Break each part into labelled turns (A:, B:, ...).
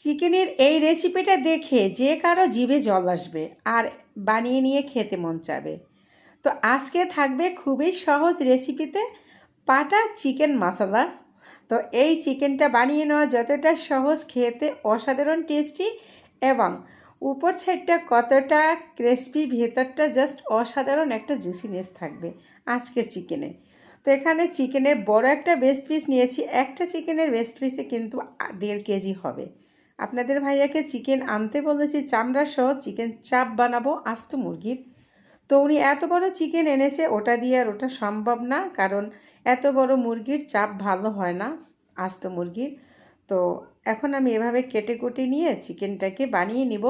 A: চিকেনের এই রেসিপিটা দেখে যে কারও জিভে জল আসবে আর বানিয়ে নিয়ে খেতে মন চাবে। তো আজকে থাকবে খুবই সহজ রেসিপিতে পাটা চিকেন মশলা। তো এই চিকেনটা বানিয়ে নেওয়া যতটা সহজ, খেতে অসাধারণ টেস্টি এবং উপর সাইডটা কতটা ক্রিসপি ভেতরটা জাস্ট অসাধারণ একটা জুসিনেস থাকবে আজকের চিকেনে তো এখানে চিকেনের বড় একটা বেস্ট পিস নিয়েছি, একটা চিকেনের বেস্ট পিসে কিন্তু দেড় কেজি হবে। আপনাদের ভাইয়াকে চিকেন আনতে বলেছি চামড়া সহ চিকেন চাপ বানাবো, আস্ত মুরগির। তো উনি এত বড় চিকেন এনেছে, ওটা দিয়ে আর ওটা সম্ভব না, কারণ এত বড় মুরগির চাপ ভালো হয় না, আস্ত মুরগির। তো এখন আমি এভাবে কেটে কুটে নিয়ে চিকেনটাকে বানিয়ে নিব,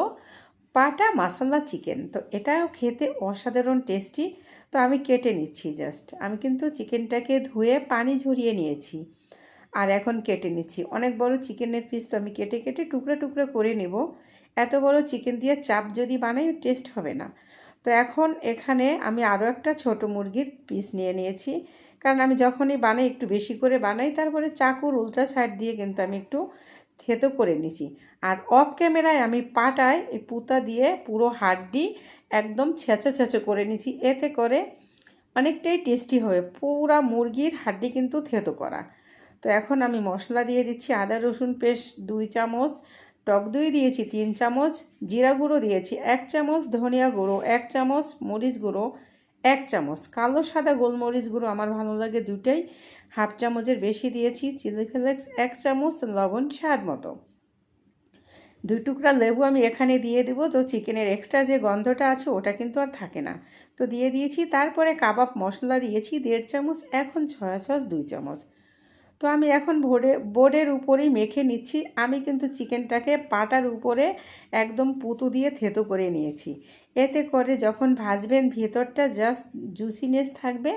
A: পাটা মশলা চিকেন তো এটাও খেতে অসাধারণ টেস্টি তো আমি কেটে নিচ্ছি জাস্ট আমি কিন্তু চিকেনটাকে ধুয়ে পানি ঝরিয়ে নিয়েছি। আর এখন কেটে নিচ্ছি। অনেক বড় চিকেনের পিস তো আমি কেটে কেটে টুকরো টুকরো করে নেব। এত বড় চিকেন দিয়ে চাপ যদি বানাই টেস্ট হবে না। তো এখন এখানে আমি আরও একটা ছোট মুরগির পিস নিয়ে নিয়েছি। কারণ আমি যখনই বানাই, একটু বেশি করে বানাই, তারপরে চাকুর উল্টা সাইড দিয়ে কিন্তু আমি একটু থেতো করে নিছি। আর অফ ক্যামেরায় আমি পাটায় এই পুতা দিয়ে পুরো হাড্ডি একদম ছেঁচো ছেঁচো করে নিছি। এতে করে অনেকটাই টেস্টি হবে। পুরা মুরগির হাড্ডি কিন্তু থেতো করা। তো এখন আমি মশলা দিয়ে দিচ্ছি আদা, রসুন পেস্ট দুই চামচ, টক দই দিয়েছি তিন চামচ, জিরা গুঁড়ো দিয়েছি এক চামচ, ধনিয়া গুঁড়ো এক চামচ, মরিচ গুঁড়ো এক চামচ। কালো সাদা গোলমরিচ গুঁড়ো আমার ভালো লাগে দুটাই। হাফ চামচের বেশি দিয়েছি চিলি ফ্লেক্স, এক চামচ লবণ স্বাদ মতো। দুই টুকরা লেবু আমি এখানে দিয়ে দেবো। তো চিকেনের এক্সট্রা যে গন্ধটা আছে ওটা কিন্তু আর থাকে না। তো দিয়ে দিয়েছি, তারপরে কাবাব মশলা দিয়েছি দেড় চামচ, এখন ছয়া সস দুই চামচ। তো আমি এখন বোর্ডে বোর্ডের উপরেই মেখে নিচ্ছি। আমি কিন্তু চিকেনটাকে পাটার উপরে একদম পুতু দিয়ে থেতো করে নিয়েছি। এতে করে যখন ভাজবেন, ভেতরটা জাস্ট জুসিনেস থাকবে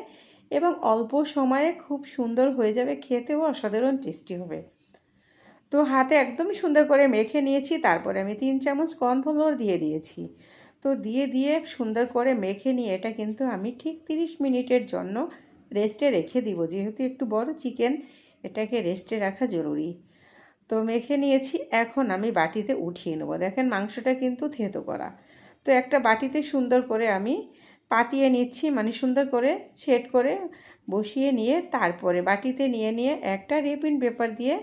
A: এবং অল্প সময়ে খুব সুন্দর হয়ে যাবে, খেতেও অসাধারণ টেস্টি হবে। তো হাতে একদম সুন্দর করে মেখে নিয়েছি, তারপরে আমি তিন চামচ কর্নফ্লোর দিয়ে দিয়েছি। তো দিয়ে দিয়ে সুন্দর করে মেখে নিয়ে এটা কিন্তু আমি ঠিক তিরিশ মিনিটের জন্য রেস্টে রেখে দিব। যেহেতু একটু বড় চিকেন এটাকে রেস্টে রাখা জরুরি। তো মেখে নিয়েছি, এখন আমি বাটিতে উঠিয়ে নেব। দেখেন মাংসটা কিন্তু থেতো করা। তো একটা বাটিতে সুন্দর করে আমি পাতিয়ে নিচ্ছি মানে সুন্দর করে ছেট করে বসিয়ে নিয়ে তারপরে বাটিতে নিয়ে নিয়ে একটা রেপিন পেপার দিয়ে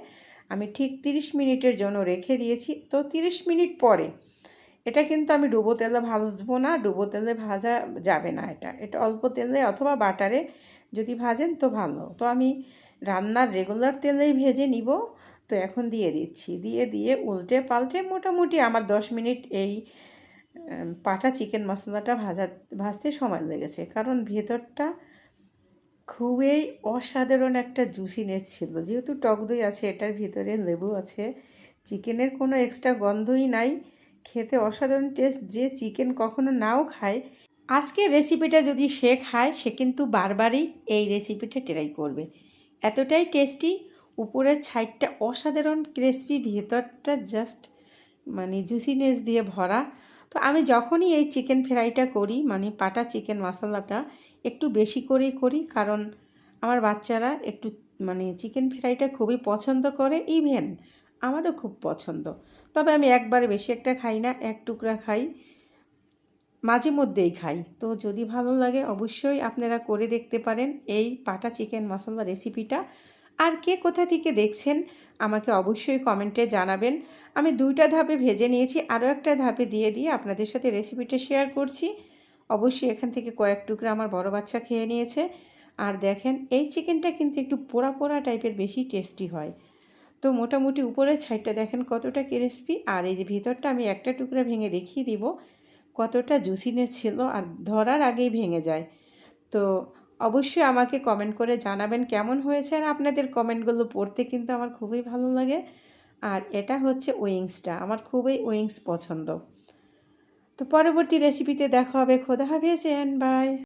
A: আমি ঠিক তিরিশ মিনিটের জন্য রেখে দিয়েছি। তো তিরিশ মিনিট পরে এটা কিন্তু আমি ডুবো তেলে ভাজবো না, ডুবো তেলে ভাজা যাবে না এটা। এটা অল্প তেলে অথবা বাটারে যদি ভাজেন তো ভালো। তো আমি রান্নার রেগুলার তেলেই ভেজে নিব। তো এখন দিয়ে দিচ্ছি। দিয়ে দিয়ে উল্টে পাল্টে মোটামুটি আমার দশ মিনিট এই পাটা চিকেন মশলাটা ভাজা, ভাজতে সময় লেগেছে। কারণ ভেতরটা খুবই অসাধারণ একটা জুসিনেস ছিল। যেহেতু টক দই আছে, এটার ভিতরে লেবু আছে চিকেনের কোনো এক্সট্রা গন্ধই নাই। খেতে অসাধারণ টেস্ট যে চিকেন কখনো নাও খায়, আজকের রেসিপিটা যদি সে খায়, সে কিন্তু বারবারই এই রেসিপিটা ট্রাই করবে। এতটাই টেস্টি উপরের সাইডটা অসাধারণ ক্রিসপি ভেতরটা জাস্ট মানে জুসিনেস দিয়ে ভরা। তো আমি যখনই এই চিকেন ফ্রাইটা করি মানে পাটা চিকেন মশলাটা একটু বেশি করেই করি, কারণ আমার বাচ্চারা একটু মানে চিকেন ফ্রাইটা খুবই পছন্দ করে ইভেন আমারও খুব পছন্দ। তবে আমি একবারে বেশি একটা খাই না, এক টুকরা খাই। মাঝে মধ্যেই খাই। তো যদি ভালো লাগে অবশ্যই আপনারা করে দেখতে পারেন এই পাটা চিকেন মশলা রেসিপিটা। আর কে কোথা থেকে দেখছেন আমাকে অবশ্যই কমেন্টে জানাবেন। আমি দুইটা ধাপে ভেজে নিয়েছি, আরও একটা ধাপে দিয়ে দিয়ে আপনাদের সাথে রেসিপিটা শেয়ার করছি। অবশ্যই এখান থেকে কয়েক টুকরা আমার বড় বাচ্চা খেয়ে নিয়েছে। আর দেখেন, এই চিকেনটা কিন্তু একটু পোড়া পোড়া টাইপের বেশি টেস্টি হয়। তো মোটামুটি উপরের ছাইডটা দেখেন কতটা ক্রিসপি আর এই যে ভিতরটা আমি একটা টুকরা ভেঙে দেখিয়ে দিব। কতটা জুসিনেস ছিল আর ধরার আগেই ভেঙে যায়। তো অবশ্যই আমাকে কমেন্ট করে জানাবেন কেমন হয়েছে আর আপনাদের কমেন্টগুলো পড়তে কিন্তু আমার খুবই ভালো লাগে। আর এটা হচ্ছে উইংসটা, আমার খুবই উইংস পছন্দ। তো পরবর্তী রেসিপিতে দেখা হবে। খোদা হাফিজ এন বাই